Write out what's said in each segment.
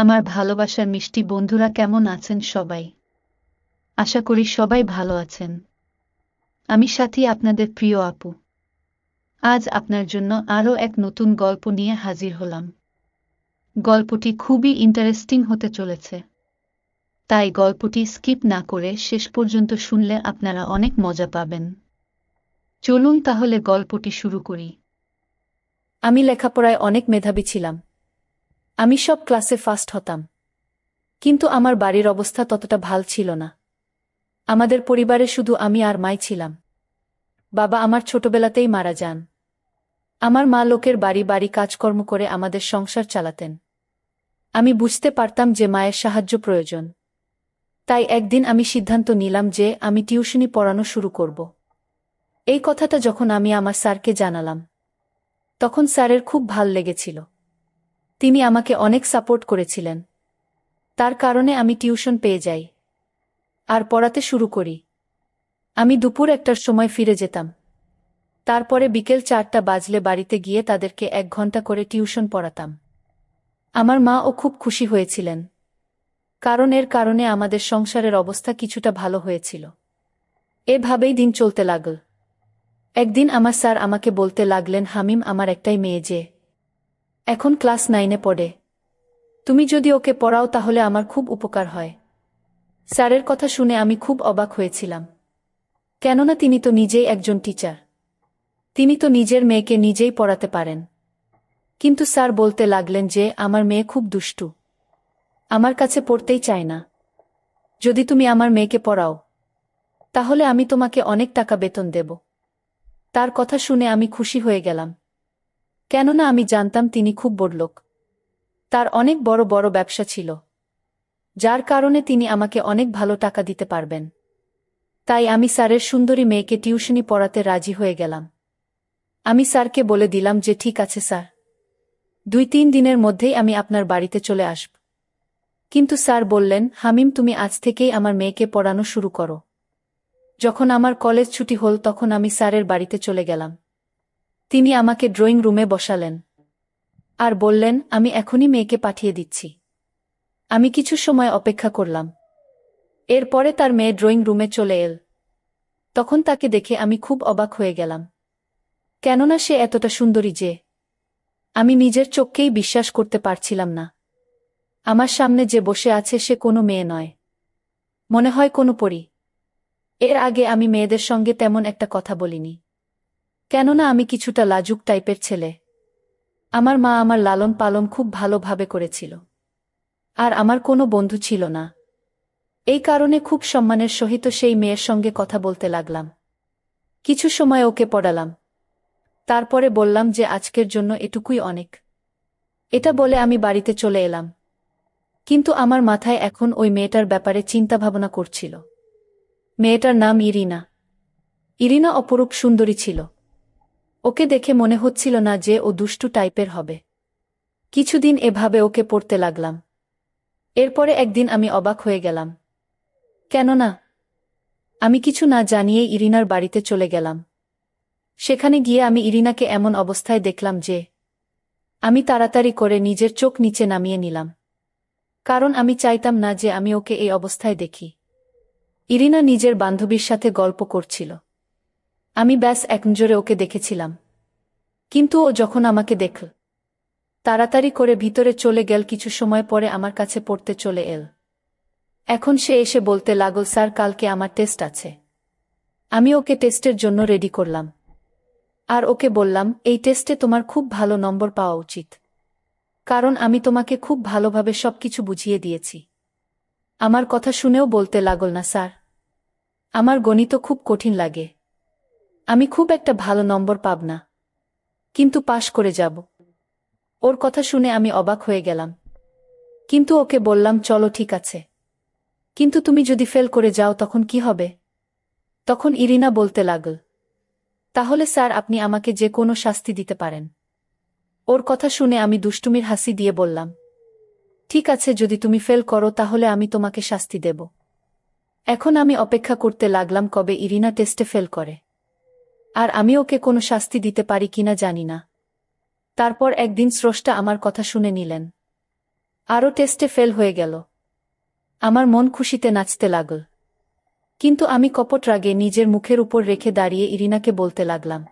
আমার ভালোবাসার মিষ্টি বন্ধুরা কেমন আছেন সবাই? আশা করি সবাই ভালো আছেন। আমি সাথী আপনাদের প্রিয় আপু। আজ আপনার জন্য আরও এক নতুন গল্প নিয়ে হাজির হলাম। গল্পটি খুবই ইন্টারেস্টিং হতে চলেছে। তাই গল্পটি স্কিপ না করে শেষ পর্যন্ত শুনলে আপনারা অনেক মজা পাবেন। চলুন তাহলে গল্পটি শুরু করি। আমি লেখাপড়ায় অনেক মেধাবী ছিলাম। আমি সব ক্লাসে ফার্স্ট হতাম। কিন্তু আমার বাড়ির অবস্থা ততটা ভালো ছিল না। আমাদের পরিবারে শুধু আমি আর মাই ছিলাম। বাবা আমার ছোটবেলাতেই মারা যান। আমার মা লোকের বাড়ি বাড়ি কাজকর্ম করে আমাদের সংসার চালাতেন। আমি বুঝতে পারতাম যে মায়ের সাহায্য প্রয়োজন। তাই একদিন আমি সিদ্ধান্ত নিলাম যে আমি টিউশনি পড়ানো শুরু করব। এই কথাটা যখন আমি আমার স্যারকে জানালাম, তখন স্যারের খুব ভালো লেগেছিল। তিনি আমাকে অনেক সাপোর্ট করেছিলেন। তার কারণে আমি টিউশন পেয়ে যাই। আর পড়াতে শুরু করি। আমি দুপুর একটার সময় ফিরে যেতাম। তারপরে বিকেল চারটা বাজলে বাড়িতে গিয়ে তাদেরকে এক ঘণ্টা করে টিউশন পড়াতাম। আমার মা ও খুব খুশি হয়েছিলেন। কারণ এর কারণে আমাদের সংসারের অবস্থা কিছুটা ভালো হয়েছিল। এভাবেই দিন চলতে লাগল। একদিন আমার স্যার আমাকে বলতে লাগলেন, হামিম, আমার একটাই মেয়ে যে এখন ক্লাস নাইনে পড়ে। তুমি যদি ওকে পড়াও তাহলে আমার খুব উপকার হয়। স্যারের কথা শুনে আমি খুব অবাক হয়েছিলাম। কেননা তিনি তো নিজেই একজন টিচার। তিনি তো নিজের মেয়েকে নিজেই পড়াতে পারেন। কিন্তু স্যার বলতে লাগলেন যে, আমার মেয়ে খুব দুষ্টু। আমার কাছে পড়তেই চায় না। যদি তুমি আমার মেয়েকে পড়াও, তাহলে আমি তোমাকে অনেক টাকা বেতন দেব। তার কথা শুনে আমি খুশি হয়ে গেলাম। কেননা আমি জানতাম তিনি খুব বড়লোক। তার অনেক বড় বড় ব্যবসা ছিল, যার কারণে তিনি আমাকে অনেক ভালো টাকা দিতে পারবেন। তাই আমি স্যারের সুন্দরী মেয়েকে টিউশনি পড়াতে রাজি হয়ে গেলাম। আমি স্যারকে বলে দিলাম যে, ঠিক আছে স্যার। দুই তিন দিনের মধ্যেই আমি আপনার বাড়িতে চলে আসব। কিন্তু স্যার বললেন, হামিম, তুমি আজ থেকেই আমার মেয়েকে পড়ানো শুরু করো। যখন আমার কলেজ ছুটি হল, তখন আমি স্যারের বাড়িতে চলে গেলাম। তিনি আমাকে ড্রয়িং রুমে বসালেন। আর বললেন, আমি এখনই মেয়েকে পাঠিয়ে দিচ্ছি। আমি কিছু সময় অপেক্ষা করলাম। এরপরে তার মেয়ে ড্রয়িং রুমে চলে এল। তখন তাকে দেখে আমি খুব অবাক হয়ে গেলাম। কেননা সে এতটা সুন্দরী যে, আমি নিজের চোখকেই বিশ্বাস করতে পারছিলাম না। আমার সামনে যে বসে আছে সে কোনো মেয়ে নয়। মনে হয় কোনো পরি। এর আগে আমি মেয়েদের সঙ্গে তেমন একটা কথা বলিনি। কেননা আমি কিছুটা লাজুক টাইপের ছেলে। আমার মা আমার লালন পালন খুব ভালোভাবে করেছিল। আর আমার কোনো বন্ধু ছিল না। এই কারণে খুব সম্মানের সহিত সেই মেয়ের সঙ্গে কথা বলতে লাগলাম। কিছু সময় ওকে পড়ালাম। তারপরে বললাম যে আজকের জন্য এটুকুই অনেক। এটা বলে আমি বাড়িতে চলে এলাম। কিন্তু আমার মাথায় এখন ওই মেয়েটার ব্যাপারে চিন্তাভাবনা করছিল। মেয়েটার নাম ইরিনা। ইরিনা অপরূপ সুন্দরী ছিল। ওকে দেখে মনে হচ্ছিল না যে ও দুষ্টু টাইপের হবে। কিছুদিন এভাবে ওকে পড়তে লাগলাম। এরপরে একদিন আমি অবাক হয়ে গেলাম। কেননা, আমি কিছু না জানিয়ে ইরিনার বাড়িতে চলে গেলাম। সেখানে গিয়ে আমি ইরিনাকে এমন অবস্থায় দেখলাম যে, আমি তাড়াতাড়ি করে নিজের চোখ নিচে নামিয়ে নিলাম। কারণ আমি চাইতাম না যে আমি ওকে এই অবস্থায় দেখি। ইরিনা নিজের বান্ধবীর সাথে গল্প করছিল। আমি ব্যাস একনজোরে ওকে দেখেছিলাম। কিন্তু ও যখন আমাকে দেখল, তাড়াতাড়ি করে ভিতরে চলে গেল, কিছু সময় পরে আমার কাছে পড়তে চলে এল। এখন সে এসে বলতে লাগল, স্যার, কালকে আমার টেস্ট আছে। আমি ওকে টেস্টের জন্য রেডি করলাম। আর ওকে বললাম, এই টেস্টে তোমার খুব ভালো নম্বর পাওয়া উচিত। কারণ আমি তোমাকে খুব ভালোভাবে সবকিছু বুঝিয়ে দিয়েছি। আমার কথা শুনেও বলতে লাগল, না, স্যার। আমার গণিত খুব কঠিন লাগে। আমি খুব একটা ভালো নম্বর পাব না। কিন্তু পাশ করে যাব। ওর কথা শুনে আমি অবাক হয়ে গেলাম। কিন্তু ওকে বললাম, চলো, ঠিক আছে। কিন্তু তুমি যদি ফেল করে যাও, তখন কি হবে? তখন ইরিনা বলতে লাগল, তাহলে স্যার, আপনি আমাকে যে কোনো শাস্তি দিতে পারেন। ওর কথা শুনে আমি দুষ্টুমির হাসি দিয়ে বললাম, ঠিক আছে, যদি তুমি ফেল করো, তাহলে আমি তোমাকে শাস্তি দেব। এখন আমি অপেক্ষা করতে লাগলাম কবে ইরিনা টেস্টে ফেল করে। আর আমি ওকে কোনো শাস্তি দিতে পারি কিনা জানি না। তারপর একদিন স্রষ্টা আমার কথা শুনে নিলেন। আরও টেস্টে ফেল হয়ে গেল। আমার মন খুশিতে নাচতে লাগল। কিন্তু আমি কপট রাগে নিজের মুখের উপর রেখে দাঁড়িয়ে ইরিনাকে বলতে লাগলাম,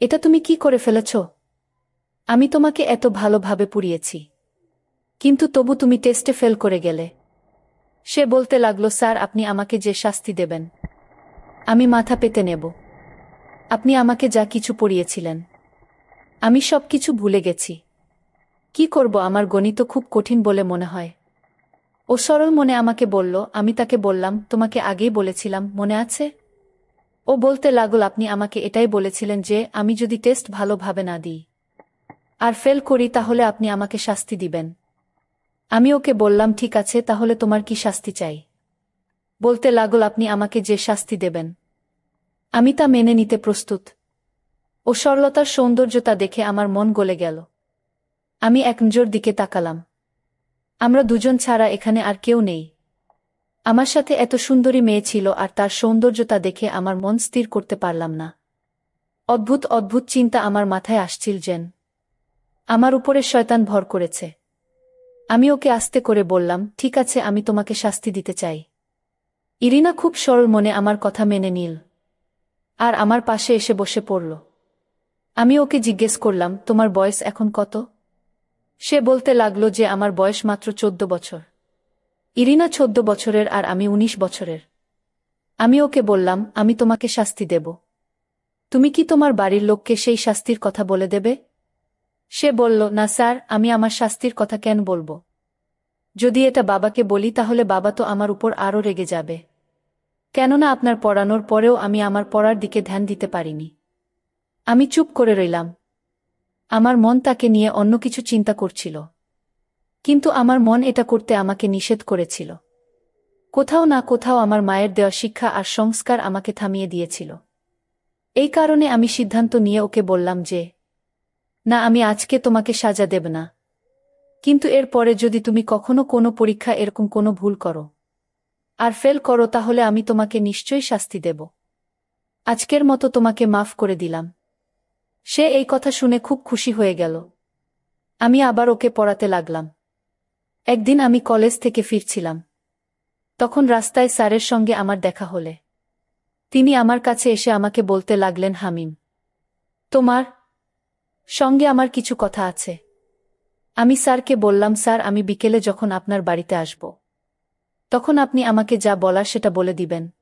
এটা তুমি কি করে ফেলেছ? আমি তোমাকে এত ভালোভাবে পুড়িয়েছি। কিন্তু তবু তুমি টেস্টে ফেল করে গেলে সে বলতে লাগল, স্যার, আপনি আমাকে যে শাস্তি দেবেন, আমি মাথা পেতে নেব। আপনি আমাকে যা কিছু পড়িয়েছিলেন। আমি সব কিছু ভুলে গেছি। কি করব আমার গণিত খুব কঠিন বলে মনে হয়। ও সরল মনে আমাকে বলল, আমি তাকে বললাম, তোমাকে আগেই বলেছিলাম, মনে আছে? ও বলতে লাগল, আপনি আমাকে এটাই বলেছিলেন যে, আমি যদি টেস্ট ভালোভাবে না দিই। আর ফেল করি, তাহলে আপনি আমাকে শাস্তি দিবেন। আমি ওকে বললাম, ঠিক আছে, তাহলে তোমার কি শাস্তি চাই? বলতে লাগল, আপনি আমাকে যে শাস্তি দেবেন আমি তা মেনে নিতে প্রস্তুত। ও সরলতার সৌন্দর্যতা দেখে আমার মন গলে গেল। আমি এক নজর দিকে তাকালাম। আমরা দুজন ছাড়া এখানে আর কেউ নেই। আমার সাথে এত সুন্দরী মেয়ে ছিল আর তার সৌন্দর্যতা দেখে আমার মন স্থির করতে পারলাম না। অদ্ভুত অদ্ভুত চিন্তা আমার মাথায় আসছিল যেন। আমার উপরে শয়তান ভর করেছে। আমি ওকে আস্তে করে বললাম, ঠিক আছে, আমি তোমাকে শাস্তি দিতে চাই। ইরিনা খুব সরল মনে আমার কথা মেনে নিল। আর আমার পাশে এসে বসে পড়ল। আমি ওকে জিজ্ঞেস করলাম, তোমার বয়স এখন কত? সে বলতে লাগল যে আমার বয়স মাত্র চোদ্দ বছর। ইরিনা চোদ্দ বছরের আর আমি ১৯ বছরের। আমি ওকে বললাম, আমি তোমাকে শাস্তি দেব। তুমি কি তোমার বাড়ির লোককে সেই শাস্তির কথা বলে দেবে? সে বলল, না স্যার, আমি আমার শাস্তির কথা কেন বলব? যদি এটা বাবাকে বলি, তাহলে বাবা তো আমার উপর আরও রেগে যাবে। কেননা আপনার পড়ানোর পরেও আমি আমার পড়ার দিকে ধ্যান দিতে পারিনি। আমি চুপ করে রইলাম। আমার মন তাকে নিয়ে অন্য কিছু চিন্তা করছিল। কিন্তু আমার মন এটা করতে আমাকে নিষেধ করেছিল। কোথাও না কোথাও আমার মায়ের দেওয়া শিক্ষা আর সংস্কার আমাকে থামিয়ে দিয়েছিল। এই কারণে আমি সিদ্ধান্ত নিয়ে ওকে বললাম যে, না, আমি আজকে তোমাকে সাজা দেব না। কিন্তু এর পরে যদি তুমি কখনো কোনো পরীক্ষা এরকম কোনো ভুল করো আর ফেল করো তাহলে আমি তোমাকে নিশ্চয়ই শাস্তি দেব। আজকের মতো তোমাকে মাফ করে দিলাম। সে এই কথা শুনে খুব খুশি হয়ে গেল। আমি আবার ওকে পড়াতে লাগলাম। একদিন আমি কলেজ থেকে ফিরছিলাম। তখন রাস্তায় স্যারের সঙ্গে আমার দেখা হলে। তিনি আমার কাছে এসে আমাকে বলতে লাগলেন, হামিম, তোমার সঙ্গে আমার কিছু কথা আছে। আমি স্যারকে বললাম, স্যার, আমি বিকেলে যখন আপনার বাড়িতে আসব। তখন আপনি আমাকে যা বলার সেটা বলে দিবেন।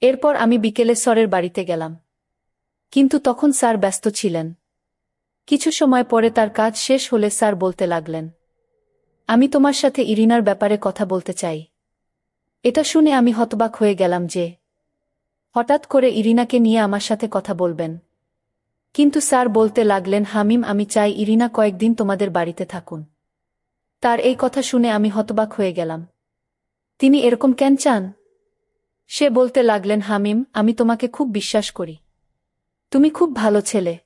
এরপর আমি বিকেলে স্যারের বাড়িতে গেলাম। কিন্তু তখন স্যার ব্যস্ত ছিলেন। কিছু সময় পরে তার কাজ শেষ হলে স্যার বলতে লাগলেন, আমি তোমার সাথে ইরিনার ব্যাপারে কথা বলতে চাই। এটা শুনে আমি হতবাক হয়ে গেলাম যে, হঠাৎ করে ইরিনাকে নিয়ে আমার সাথে কথা বলবেন। কিন্তু স্যার বলতে লাগলেন, হামিম, আমি চাই ইরিনা কয়েকদিন তোমাদের বাড়িতে থাকুন। তার এই কথা শুনে আমি হতবাক হয়ে গেলাম। তিনি এরকম কেন চান? সে বলতে লাগলেন, হামিম, আমি তোমাকে খুব বিশ্বাস করি। তুমি খুব ভালো ছেলে।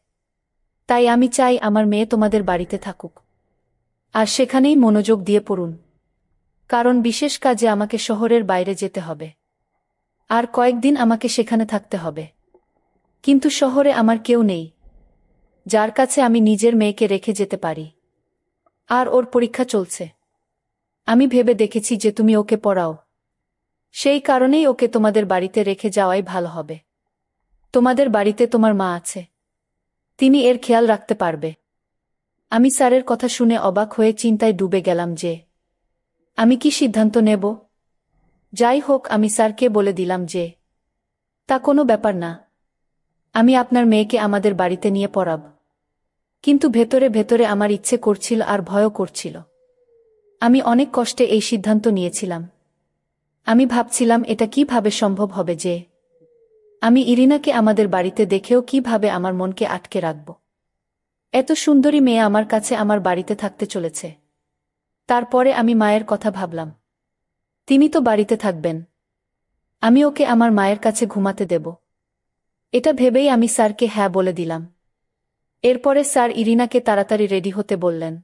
তাই আমি চাই আমার মেয়ে তোমাদের বাড়িতে থাকুক। আর সেখানেই মনোযোগ দিয়ে পড়ুন। কারণ বিশেষ কাজে আমাকে শহরের বাইরে যেতে হবে। আর কয়েকদিন আমাকে সেখানে থাকতে হবে। কিন্তু শহরে আমার কেউ নেই। যার কাছে আমি নিজের মেয়েকে রেখে যেতে পারি। আর ওর পরীক্ষা চলছে। আমি ভেবে দেখেছি যে তুমি ওকে পড়াও। সেই কারণেই ওকে তোমাদের বাড়িতে রেখে যাওয়াই ভালো হবে। তোমাদের বাড়িতে তোমার মা আছে। তিনি এর খেয়াল রাখতে পারবে। আমি স্যারের কথা শুনে অবাক হয়ে চিন্তায় ডুবে গেলাম যে, আমি কি সিদ্ধান্ত নেব? যাই হোক, আমি স্যারকে বলে দিলাম যে, তা কোনো ব্যাপার না। আমি আপনার মেয়েকে আমাদের বাড়িতে নিয়ে পড়াব। কিন্তু ভেতরে ভেতরে আমার ইচ্ছে করছিল আর ভয়ও করছিল। আমি অনেক কষ্টে এই সিদ্ধান্ত নিয়েছিলাম। আমি ভাবছিলাম, এটা কীভাবে সম্ভব হবে যে আমি ইরিনাকে আমাদের বাড়িতে দেখেও কীভাবে আমার মনকে আটকে রাখব। এত সুন্দরী মেয়ে আমার কাছে আমার বাড়িতে থাকতে চলেছে। তারপরে আমি মায়ের কথা ভাবলাম। তিনি তো বাড়িতে থাকবেন। আমি ওকে আমার মায়ের কাছে ঘুমাতে দেব। এটা ভেবেই আমি স্যারকে হ্যাঁ বলে দিলাম। এরপরে স্যার ইরিনাকে তাড়াতাড়ি রেডি হতে বললেন।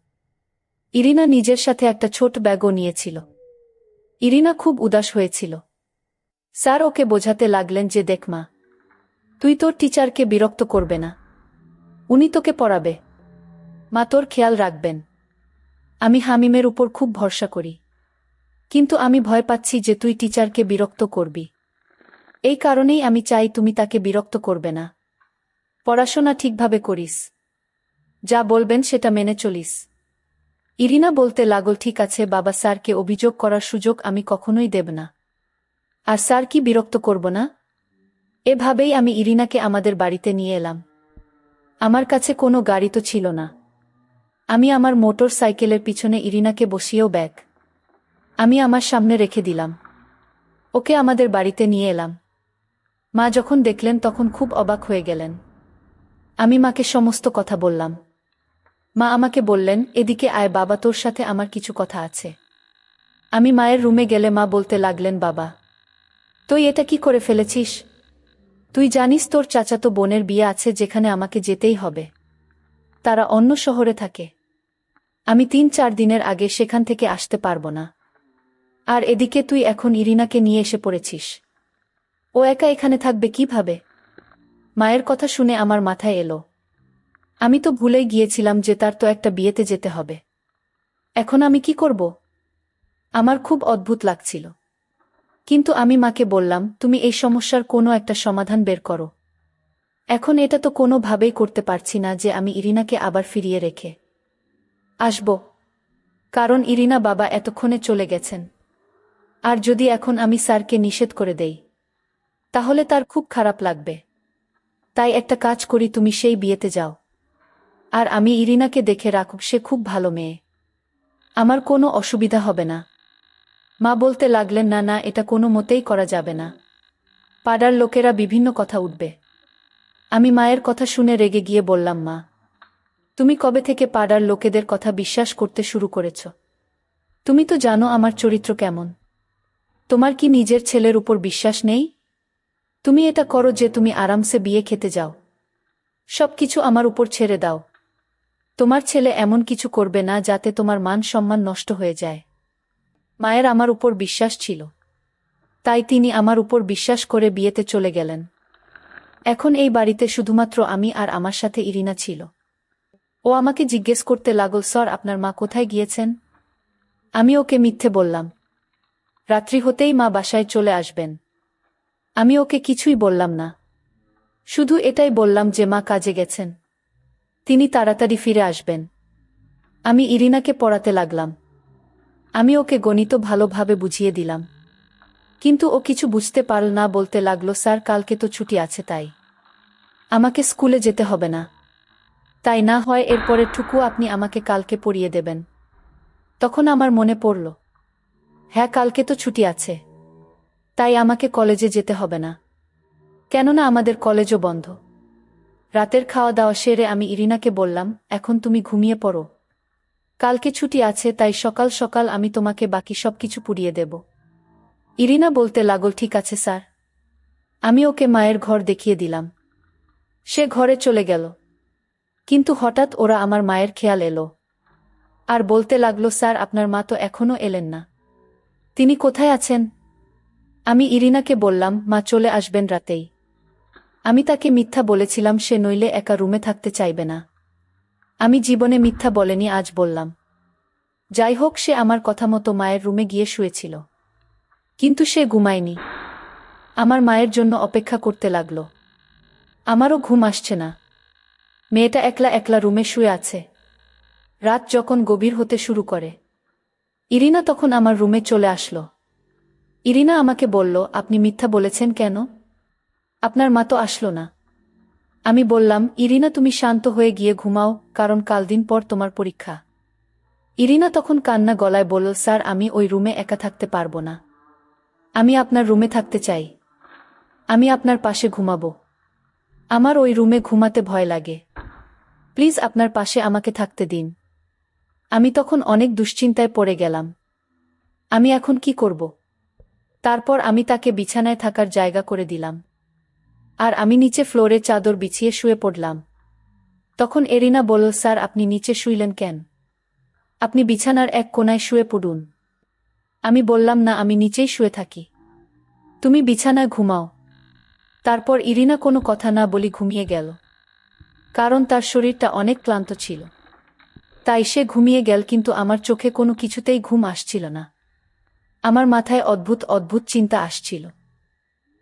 ইরিনা নিজের সাথে একটা ছোট ব্যাগও নিয়েছিল। ইরিনা খুব উদাস হয়েছিল। স্যার, ওকে বোঝাতে লাগলেন যে, দেখ মা, তুই তোর টিচারকে বিরক্ত করবে না। উনি তোকে পড়াবে। মা, তোর খেয়াল রাখবেন। আমি হামিমের উপর খুব ভরসা করি। কিন্তু আমি ভয় পাচ্ছি যে, তুই টিচারকে বিরক্ত করবি। এই কারণেই আমি চাই তুমি তাকে বিরক্ত করবে না। পড়াশোনা ঠিকভাবে করিস। যা বলবেন সেটা মেনে চলিস। ইরিনা বলতে লাগল, ঠিক আছে, বাবা স্যারকে অভিযোগ করার সুযোগ আমি কখনোই দেব না। আর স্যার কি বিরক্ত করব না? এভাবেই আমি ইরিনাকে আমাদের বাড়িতে নিয়ে এলাম। আমার কাছে কোনো গাড়ি তো ছিল না। আমি আমার মোটর সাইকেলের পিছনে ইরিনাকে বসিয়েও ব্যাগ। আমি আমার সামনে রেখে দিলাম। ওকে আমাদের বাড়িতে নিয়ে এলাম। মা যখন দেখলেন, তখন খুব অবাক হয়ে গেলেন। আমি মাকে সমস্ত কথা বললাম। মা আমাকে বললেন, এদিকে আয় বাবা, তোর সাথে আমার কিছু কথা আছে। আমি মায়ের রুমে গেলে মা বলতে লাগলেন, বাবা, তুই এটা কি করে ফেলেছিস? তুই জানিস তোর চাচাতো বোনের বিয়ে আছে যেখানে আমাকে যেতেই হবে। তারা অন্য শহরে থাকে। আমি তিন চার দিনের আগে সেখান থেকে আসতে পারব না। আর এদিকে তুই এখন ইরিনাকে নিয়ে এসে পড়েছিস। ও একা এখানে থাকবে কীভাবে? মায়ের কথা শুনে আমার মাথায় এলো। আমি তো ভুলেই গিয়েছিলাম যে তার তো একটা বিয়েতে যেতে হবে। এখন আমি কি করব? আমার খুব অদ্ভুত লাগছিল। কিন্তু আমি মাকে বললাম, তুমি এই সমস্যার কোনো একটা সমাধান বের করো। এখন এটা তো কোনোভাবেই করতে পারছি না যে আমি ইরিনাকে আবার ফিরিয়ে রেখে আসব। কারণ ইরিনা বাবা এতক্ষণে চলে গেছেন। আর যদি এখন আমি স্যারকে নিষেধ করে দেই, তাহলে তার খুব খারাপ লাগবে। তাই একটা কাজ করি, তুমি সেই বিয়েতে যাও। আর আমি ইরিনাকে দেখে রাখুক, সে খুব ভালো মেয়ে। আমার কোনো অসুবিধা হবে না। মা বলতে লাগলেন, না না, এটা কোনো মতেই করা যাবে না। পাড়ার লোকেরা বিভিন্ন কথা উঠবে। আমি মায়ের কথা শুনে রেগে গিয়ে বললাম, মা, তুমি কবে থেকে পাড়ার লোকেদের কথা বিশ্বাস করতে শুরু করেছ? তুমি তো জানো আমার চরিত্র কেমন। তোমার কি নিজের ছেলের উপর বিশ্বাস নেই? তুমি এটা করো যে তুমি আরামসে বিয়ে খেতে যাও। সব কিছু আমার উপর ছেড়ে দাও। তোমার ছেলে এমন কিছু করবে না যাতে তোমার মান সম্মান নষ্ট হয়ে যায়। মায়ের আমার উপর বিশ্বাস ছিল। তাই তিনি আমার উপর বিশ্বাস করে বিয়েতে চলে গেলেন। এখন এই বাড়িতে শুধুমাত্র আমি আর আমার সাথে ইরিনা ছিল। ও আমাকে জিজ্ঞেস করতে লাগল, স্যার, আপনার মা কোথায় গিয়েছেন? আমি ওকে মিথ্যে বললাম, রাত্রি হতেই মা বাসায় চলে আসবেন। আমি ওকে কিছুই বললাম না। শুধু এটাই বললাম যে মা কাজে গেছেন। তিনি তাড়াতাড়ি ফিরে আসবেন। আমি ইরিনাকে পড়াতে লাগলাম। আমি ওকে গণিত ভালোভাবে বুঝিয়ে দিলাম। কিন্তু ও কিছু বুঝতে পারল না বলতে লাগল, স্যার, কালকে তো ছুটি আছে তাই। আমাকে স্কুলে যেতে হবে না। তাই না হয় এরপরে টুকু আপনি আমাকে কালকে পড়িয়ে দেবেন। তখন আমার মনে পড়ল হ্যাঁ কালকে তো ছুটি আছে। তাই আমাকে কলেজে যেতে হবে না। কেননা আমাদের কলেজও বন্ধ। রাতের খাওয়া দাওয়া সেরে আমি ইরিনাকে বললাম, এখন তুমি ঘুমিয়ে পড়ো। কালকে ছুটি আছে, তাই সকাল সকাল আমি তোমাকে বাকি সব কিছু পুড়িয়ে দেব। ইরিনা বলতে লাগল, ঠিক আছে, স্যার। আমি ওকে মায়ের ঘর দেখিয়ে দিলাম। সে ঘরে চলে গেল। কিন্তু হঠাৎ ওরা আমার মায়ের খেয়াল এলো। আর বলতে লাগল, স্যার, আপনার মা তো এখনও এলেন না। তিনি কোথায় আছেন? আমি ইরিনাকে বললাম, মা চলে আসবেন রাতেই। আমি তাকে মিথ্যা বলেছিলাম, সে নইলে একা রুমে থাকতে চাইবে না। আমি জীবনে মিথ্যা বলেনি, আজ বললাম। যাই হোক, সে আমার কথা মতো মায়ের রুমে গিয়ে শুয়েছিল। কিন্তু সে ঘুমায়নি। আমার মায়ের জন্য অপেক্ষা করতে লাগল। আমারও ঘুম আসছে না। মেয়েটা একলা একলা রুমে শুয়ে আছে। রাত যখন গভীর হতে শুরু করে। ইরিনা তখন আমার রুমে চলে আসলো। ইরিনা আমাকে বলল, আপনি মিথ্যা বলেছেন কেন? আপনার মা তো আসলো না। আমি বললাম, ইরিনা তুমি শান্ত হয়ে গিয়ে ঘুমাও, কারণ কাল দিন পর তোমার পরীক্ষা। ইরিনা তখন কান্না গলায় বলল, স্যার, আমি ওই রুমে একা থাকতে পারব না। আমি আপনার রুমে থাকতে চাই। আমি আপনার পাশে ঘুমাবো। আমার ওই রুমে ঘুমাতে ভয় লাগে। প্লিজ আপনার পাশে আমাকে থাকতে দিন। আমি তখন অনেক দুশ্চিন্তায় পড়ে গেলাম। আমি এখন কি করব? তারপর আমি তাকে বিছানায় থাকার জায়গা করে দিলাম। আর আমি নিচে ফ্লোরে চাদর বিছিয়ে শুয়ে পড়লাম। তখন এরিনা বলল, স্যার, আপনি নিচে শুইলেন কেন? আপনি বিছানার এক কোনায় শুয়ে পড়ুন। আমি বললাম, না, আমি নিচেই শুয়ে থাকি। তুমি বিছানায় ঘুমাও। তারপর ইরিনা কোনো কথা না বলি ঘুমিয়ে গেল। কারণ তার শরীরটা অনেক ক্লান্ত ছিল। তাই সে ঘুমিয়ে গেল, কিন্তু আমার চোখে কোনো কিছুতেই ঘুম আসছিল না। আমার মাথায় অদ্ভুত অদ্ভুত চিন্তা আসছিল।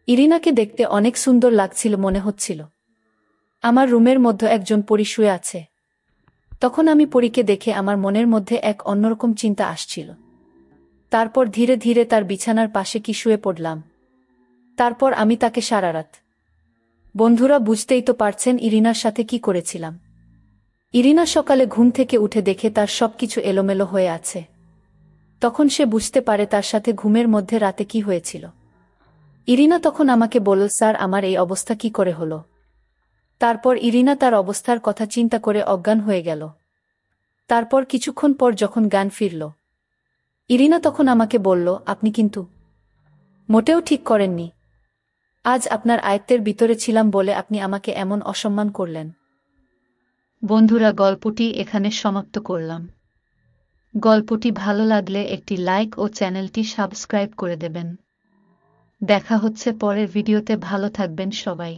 ইরিনাকে দেখতে অনেক সুন্দর লাগছিল মনে হচ্ছিল। আমার রুমের মধ্যে একজন পরি শুয়ে আছে। তখন আমি পরীকে দেখে আমার মনের মধ্যে এক অন্যরকম চিন্তা আসছিল। তারপর ধীরে ধীরে তার বিছানার পাশে কি শুয়ে পড়লাম। তারপর আমি তাকে সারা রাত বন্ধুরা বুঝতেই তো পারছেন ইরিনার সাথে কি করেছিলাম। ইরিনা সকালে ঘুম থেকে উঠে দেখে তার সবকিছু এলোমেলো হয়ে আছে। তখন সে বুঝতে পারে তার সাথে ঘুমের মধ্যে রাতে কি হয়েছিল। ইরিনা তখন আমাকে বলল, স্যার, আমার এই অবস্থা কি করে হলো? তারপর ইরিনা তার অবস্থার কথা চিন্তা করে অজ্ঞান হয়ে গেল। তারপর কিছুক্ষণ পর যখন গান ফিরল, ইরিনা তখন আমাকে বলল, আপনি কিন্তু মোটেও ঠিক করেননি। আজ আপনার আয়ত্তের ভিতরে ছিলাম বলে আপনি আমাকে এমন অসম্মান করলেন। বন্ধুরা, গল্পটি এখানে সমাপ্ত করলাম। গল্পটি ভালো লাগলে একটি লাইক ও চ্যানেলটি সাবস্ক্রাইব করে দেবেন। দেখা হচ্ছে পরের ভিডিওতে ভালো থাকবেন সবাই।